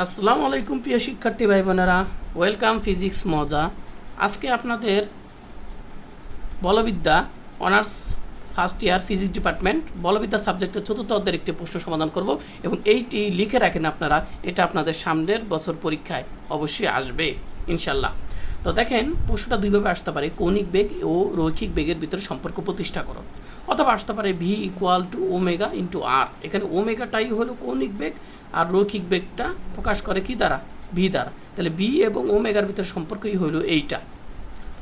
আসসালামু আলাইকুম প্রিয় শিক্ষার্থী ভাই বোনেরা ওয়েলকাম ফিজিক্স মজা। আজকে আপনাদের বলবিদ্যা honours first year physics department বলবিদ্যা সাবজেক্টের চতুর্থ অধ্যায়ের একটি প্রশ্ন সমাধান করব এবং এইটি লিখে রাখেন আপনারা। এটা আপনাদের সামনের বছর পরীক্ষায় অবশ্যই আসবে ইনশাল্লাহ তো দেখেন, প্রশ্নটা দুইভাবে আসতে পারে। কৌণিক বেগ ও রৈখিক বেগের ভিতরে সম্পর্ক প্রতিষ্ঠা করো। অথবা আসতে পারে V equal to omega into R এখানে ওমেগাটাই হলো কৌণিক বেগ আর রৈখিক বেগটা প্রকাশ করে কি দ্বারা? ভি দ্বারা। তাহলে বি এবং ওমেগার ভিতরে সম্পর্কই হলো এইটা।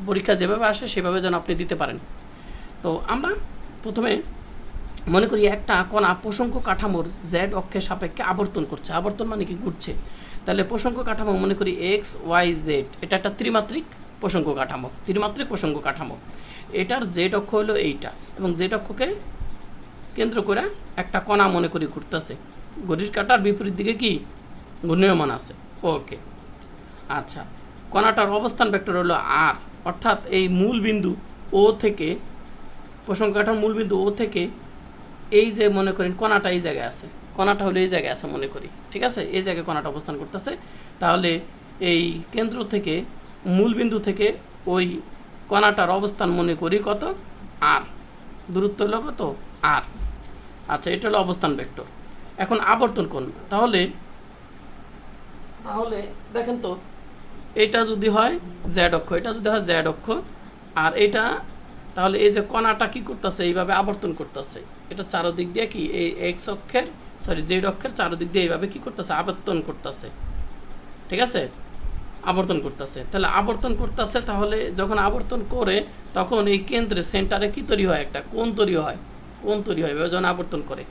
পরীক্ষা যেভাবে আসে, সেভাবে যেন আপনি দিতে পারেন। তো আমরা প্রথমে মনে করি একটা কণা প্রসঙ্গ কাঠামোর জেড অক্ষের সাপেক্ষে আবর্তন করছে। আবর্তন মানে কি? ঘুরছে। তাহলে প্রসঙ্গ কাঠামো মনে করি এক্স ওয়াই জেড এটা একটা ত্রিমাত্রিক প্রসঙ্গ কাঠামো। ত্রিমাত্রিক প্রসঙ্গ কাঠামো। এটার জেড অক্ষ হলো এইটা এবং জেড অক্ষকে কেন্দ্র করে একটা কণা মনে করি ঘুরতেছে। ঘড়ির কাটার বিপরীত দিকে কি? ঘূর্ণয়মান আছে। ওকে আচ্ছা। কণাটার অবস্থান ভেক্টর হলো আর অর্থাৎ এই মূল বিন্দু ও থেকে প্রসঙ্গ কাঠার মূল বিন্দু ও থেকে এই যে মনে করেন কণাটা এই জায়গায় আছে। কণাটা হলো এই জায়গায় আছে মনে করি। ঠিক আছে? এই জায়গায় কণাটা অবস্থান করতেছে। তাহলে এই কেন্দ্র থেকে, মূল বিন্দু থেকে ওই কণাটার অবস্থান মনে করি কত? আর দূরত্ব হলো কত? আর আচ্ছা এটা হলো অবস্থান ভেক্টর এখন আবর্তন কোণ? তাহলে তাহলে দেখেন তো এটা যদি হয় জ্যাড অক্ষ এটা যদি হয় জ্যাড অক্ষ আর এটা তাহলে এই যে কণাটা কি করতেছে? এইভাবে আবর্তন করতেছে। এটা চারোদিক দিয়ে কি? এই এক্স অক্ষের সরি জেড অক্ষের চারোদিক দিয়ে এইভাবে কী করতেছে? আবর্তন করতেছে। ঠিক আছে? আবর্তন করতেছে। তাহলে আবর্তন করতেছে তাহলে যখন আবর্তন করে তখন এই কেন্দ্রে সেন্টারে কি তৈরি হয়? একটা কোন তৈরি হয়। কোন তৈরি হয়। যখন আবর্তন করে।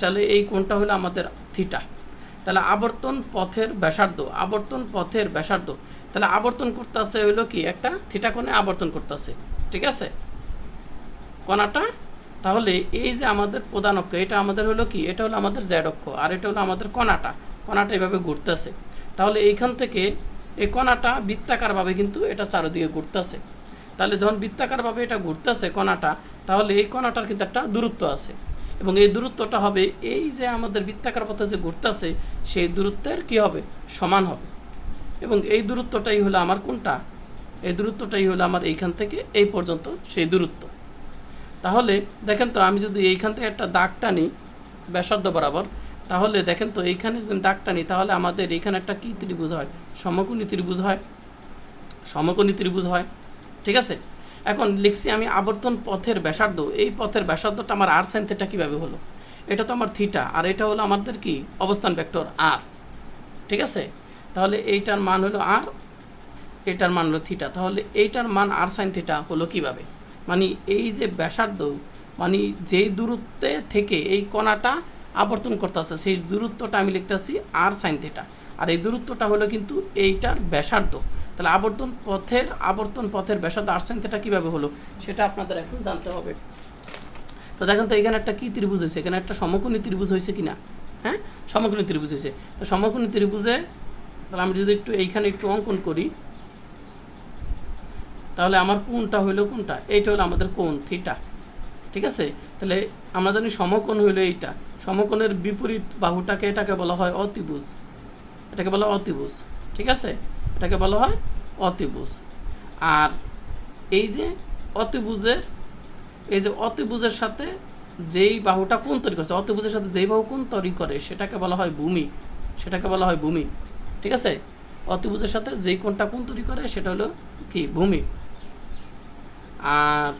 তাহলে এই কোণটা হলো আমাদের থিটা তাহলে আবর্তন পথের ব্যাসার্ধ, আবর্তন পথের ব্যাসার্ধ। তাহলে আবর্তন করতেছে হইল কি? একটা থিটা কোণে আবর্তন করতেছে। ঠিক আছে? কণাটা? তাহলে এই যে আমাদের প্রধান অক্ষ, এটা আমাদের হলো কি? এটা হলো আমাদের জ্যাড অক্ষ, আর এটা হলো আমাদের কণাটা। কণাটা এভাবে ঘুরতেছে। তাহলে এইখান থেকে এই কণাটা বৃত্তাকারভাবে কিন্তু এটা চারদিকে ঘুরতেছে। তাহলে যখন বৃত্তাকারভাবে এটা ঘুরতেছে কণাটা, তাহলে এই কণাটার কিন্তু একটা দূরত্ব আছে। এবং এই দূরত্বটা হবে, এই যে আমাদের বৃত্তাকার পথে যে ঘুরতেছে সেই দূরত্বের কি হবে? সমান হবে। এবং এই দূরত্বটাই হলো আমার কোনটা? এই দূরত্বটাই হলো আমার এইখান থেকে এই পর্যন্ত সেই দূরত্ব। তাহলে দেখেন তো, আমি যদি এইখান থেকে একটা দাগ টানি, ব্যাসার্ধ বরাবর, তাহলে দেখেন তো, এইখানে যদি দাগ টানি, তাহলে আমাদের এইখানে একটা কী ত্রিভুজ হয়? সমকোণী ত্রিভুজ হয়। সমকোণী ত্রিভুজ হয়। ঠিক আছে? এখন লিখছি আমি আবর্তন পথের ব্যাসার্ধ। এই পথের ব্যাসার্ধটা আমার আর সাইন কীভাবে হলো? এটা তো আমার থিটা আর এটা হলো আমাদের কি? অবস্থান ভেক্টর আর ঠিক আছে? তাহলে এইটার মান হলো আর এটার মান হলো থিটা তাহলে এইটার মান আর সাইন থিটা হলো কীভাবে? মানে এই যে ব্যাসার্ধ মানে যেই দূরত্বে থেকে এই কণাটা আবর্তন করতেছে, সেই দূরত্বটা আমি লিখতেছি আর সাইন থিটা আর এই দূরত্বটা হলো কিন্তু এইটার ব্যাসার্ধ। তাহলে আবর্তন পথের আবর্তন পথের ব্যাসার্ধ আর সাইন কীভাবে হলো, সেটা আপনাদের এখন জানতে হবে। তো দেখেন তো এখানে একটা কী ত্রিভুজ হয়েছে? এখানে একটা সমকোণী ত্রিভুজ হয়েছে কি না হ্যাঁ? সমকোণী ত্রিভুজ হয়েছে। তো সমকোণী ত্রিভুজে, তাহলে আমি যদি একটু এইখানে একটু অঙ্কন করি, তাহলে আমার কোনটা হইল কোনটা? এইটা হলো আমাদের কোণ, থিটা। ঠিক আছে? তাহলে আমরা জানি সমকোণ হইল এইটা। সমকোণের বিপরীত বাহুটাকে এটাকে বলা হয় অতিভুজ। এটাকে বলা অতিভুজ। ঠিক আছে? এটাকে বলা হয় অতিভুজ। আর এই যে অতিভুজের, এই যে অতিভুজের সাথে যেই বাহুটা কোন তৈরি করছে, অতিভুজের সাথে যেই বাহু কোন তৈরি করে, সেটাকে বলা হয় ভূমি। সেটাকে বলা হয় ভূমি। ঠিক আছে? অতিভুজের সাথে যেই কোনটা কোন তৈরি করে, সেটা হলো কি? ভূমি। আর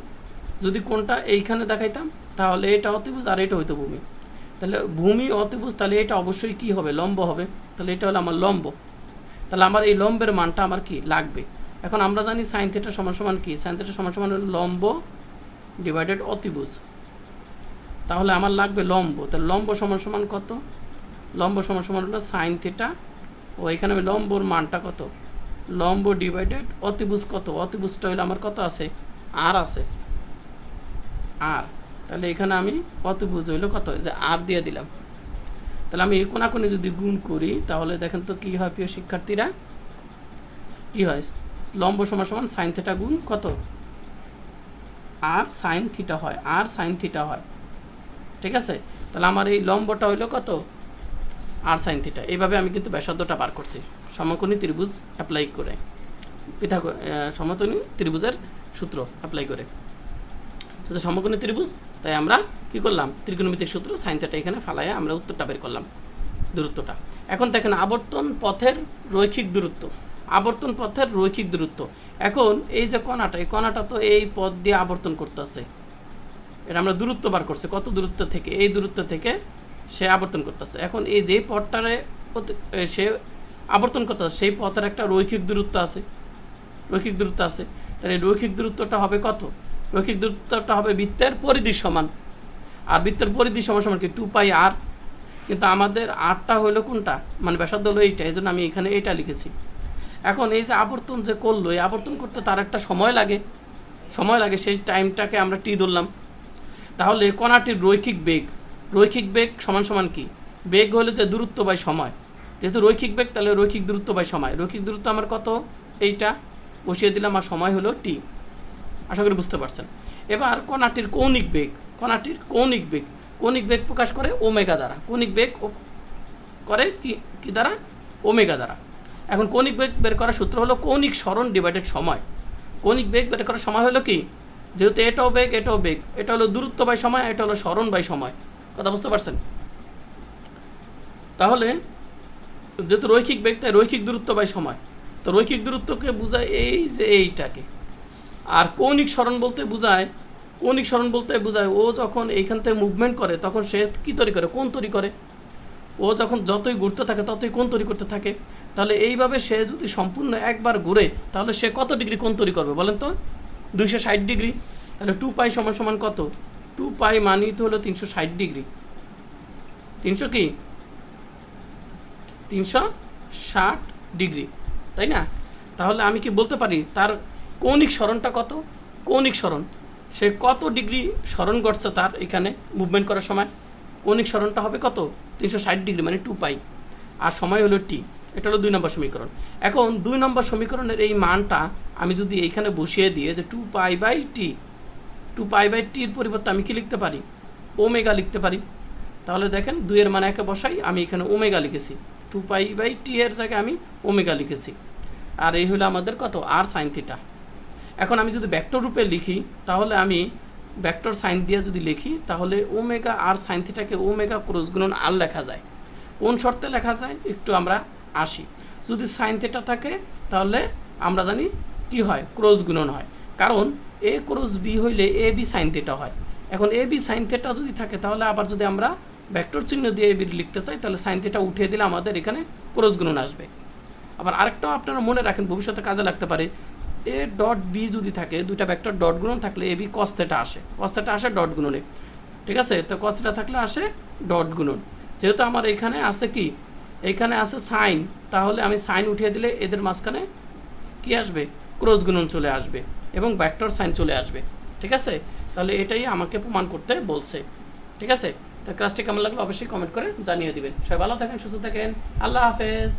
যদি কোনটা এইখানে দেখাইতাম, তাহলে এটা অতিভুজ আর এটা হইতো ভূমি। তাহলে ভূমি, অতিভুজ, তাহলে এটা অবশ্যই কি হবে? লম্ব হবে। তাহলে এটা হলো আমার লম্ব। তাহলে আমার এই লম্বের মানটা আমার কি লাগবে? এখন আমরা জানি সাইন থেটা সমান সমান কি? সাইন থেটা সমান সমান লম্ব ডিভাইডেড অতিভুজ। তাহলে আমার লাগবে লম্ব। তাহলে লম্ব সমান সমান কত? লম্ব সমান সমান হলো সাইন থেটা ও, এখানে আমি লম্বর মানটা কত? লম্ব ডিভাইডেড অতিভুজ কত? অতিভুজটা হলো আমার কত আছে? আর আছে। আর তাহলে এখানে আমি অতিভুজ হইল কত? যে আর দিয়ে দিলাম। তাহলে আমি কোনাকুনি যদি গুণ করি, তাহলে দেখেন তো কী হয় প্রিয় শিক্ষার্থীরা? কি হয়? লম্ব সমান সমান সাইন থিটা গুণ কত? আর সাইন থিটা হয় আর সাইন থিটা হয়। ঠিক আছে? তাহলে আমার এই লম্বটা হইল কত? আর সাইন থিটা এইভাবে আমি কিন্তু ব্যাসার্ধটা বার করছি। সমকোণী ত্রিভুজ অ্যাপ্লাই করে। পিঠা সমতনী ত্রিভুজের সূত্র অ্যাপ্লাই করে। সমকোণী ত্রিভুজ তাই আমরা কি করলাম? ত্রিকোণমিতিক সূত্র সাইন থিটা এখানে ফালাইয়া আমরা উত্তরটা বের করলাম দূরত্বটা। এখন দেখেন আবর্তন পথের রৈখিক দূরত্ব, আবর্তন পথের রৈখিক দূরত্ব। এখন এই যে কণাটা, এই কণাটা তো এই পথ দিয়ে আবর্তন করতেছে। এটা আমরা দূরত্ব বার করছি, কত দূরত্ব থেকে? এই দূরত্ব থেকে সে আবর্তন করতেছে। এখন এই যে পথটারে সে আবর্তন করতেছে, সেই পথের একটা রৈখিক দূরত্ব আছে। রৈখিক দূরত্ব আছে। তাহলে রৈখিক দূরত্বটা হবে কত? রৈখিক দূরত্বটা হবে বৃত্তের পরিধি সমান। আর বৃত্তের পরিধি সমান সমান কি? টু পাই আর কিন্তু আমাদের আরটা হলো কোনটা? মানে ব্যাসার্ধ হলো এইটা এই জন্য আমি এখানে এটা লিখেছি। এখন এই যে আবর্তন যে করল, এই আবর্তন করতে তার একটা সময় লাগে। সময় লাগে, সেই টাইমটাকে আমরা টি ধরলাম। তাহলে কণাটির রৈখিক বেগ। রৈখিক বেগ সমান সমান কি? বেগ হলো যে দূরত্ব বাই সময়। যেহেতু রৈখিক বেগ, তাহলে রৈখিক দূরত্ব বাই সময়। রৈখিক দূরত্ব আমার কত? এইটা। বসিয়ে দিলাম আর সময় হলো টি আশা করি বুঝতে পারছেন। এবার কণাটির কৌণিক বেগ, কণাটির কৌণিক বেগ কৌণিক বেগ প্রকাশ করে ওমেগা দ্বারা। কৌণিক বেগ করে কি কি দ্বারা? ওমেগা দ্বারা। এখন কৌণিক বেগ বের করার সূত্র হলো কৌণিক স্মরণ ডিভাইডেড সময়। কৌণিক বেগ বের করার সময় হলো কি? যেহেতু এটাও বেগ এটাও বেগ, এটা হলো দূরত্ব বাই সময়, এটা হলো স্মরণ বাই সময়। কথা বুঝতে পারছেন? তাহলে যেহেতু রৈখিক বেগ, তাই রৈখিক দূরত্ব বাই সময়। তো রৈখিক দূরত্বকে বোঝায় এই যে এইটাকে। আর কৌণিক স্মরণ বলতে বোঝায়, কৌণিক স্মরণ বলতে বোঝায়, ও যখন এইখান থেকে মুভমেন্ট করে, তখন সে কী তৈরি করে? কোন তৈরি করে? ও যখন যতই ঘুরতে থাকে, ততই কোন তৈরি করতে থাকে। তাহলে এইভাবে সে যদি সম্পূর্ণ একবার ঘুরে, তাহলে সে কত ডিগ্রি কোন তৈরি করবে বলেন তো? দুইশো ষাট ডিগ্রি। তাহলে টু পাই সমান সমান কত? টু পাই মানি তো হলো তিনশো ষাট ডিগ্রি। তিনশো কি? তিনশো ষাট ডিগ্রি। তাই না? তাহলে আমি কি বলতে পারি? তার কৌণিক স্মরণটা কত? কৌণিক স্মরণ। সে কত ডিগ্রি স্মরণ ঘটছে তার এখানে মুভমেন্ট করার সময়? কৌণিক স্মরণটা হবে কত? তিনশো ষাট ডিগ্রি মানে টু পাই আর সময় হলো টি এটা হলো দুই নম্বর সমীকরণ। এখন দুই নম্বর সমীকরণের এই মানটা আমি যদি এইখানে বসিয়ে দিয়ে যে two pi by T two pi by টির পরিবর্তে আমি কি লিখতে পারি? ওমেগা লিখতে পারি। তাহলে দেখেন দুইয়ের মানে একে বসাই, আমি এখানে ওমেগা লিখেছি। টু পাই বাই টি এর জায়গায় আমি ওমেগা লিখেছি। আর এই হলো আমাদের কত? আর সাইন থিটা এখন আমি যদি ভেক্টর রূপে লিখি, তাহলে আমি ব্যাক্টর সাইন দিয়ে যদি লিখি, তাহলে ওমেগা আর সাইন থিটাকে ওমেগা ক্রস গুণন আর লেখা যায়। কোন শর্তে লেখা যায়? একটু আমরা আসি। যদি সাইন থিটা থাকে, তাহলে আমরা জানি কি হয়? ক্রস গুণন হয়। কারণ এ ক্রস বি হইলে এ বি সাইন থিটা হয়। এখন এ বি সাইন থিটা যদি থাকে, তাহলে আবার যদি আমরা ভেক্টর চিহ্ন দিয়ে এ বি লিখতে চাই, তাহলে সাইন থিটা উঠিয়ে দিলে আমাদের এখানে ক্রস গুণন আসবে। আবার আরেকটাও আপনারা মনে রাখেন, ভবিষ্যতে কাজে লাগতে পারে। এ ডট বি যদি থাকে, দুইটা ভেক্টর ডট গুণন থাকলে এ বি কস্তেটা আসে। কস্তেটা আসে ডট গুণনে। ঠিক আছে? তো কস্তেটা থাকলে আসে ডট গুণন। যেহেতু আমার এখানে আছে কি? এখানে আছে সাইন তাহলে আমি সাইন উঠিয়ে দিলে এদের মাঝখানে কি আসবে? ক্রস গুণন চলে আসবে এবং ভেক্টর সাইন চলে আসবে। ঠিক আছে? তাহলে এটাই আমাকে প্রমাণ করতে বলছে। ঠিক আছে? তো ক্লাসটি কেমন লাগল অবশ্যই কমেন্ট করে জানিয়ে দিবেন। সবাই ভালো থাকেন, সুস্থ থাকেন। আল্লাহ হাফেজ।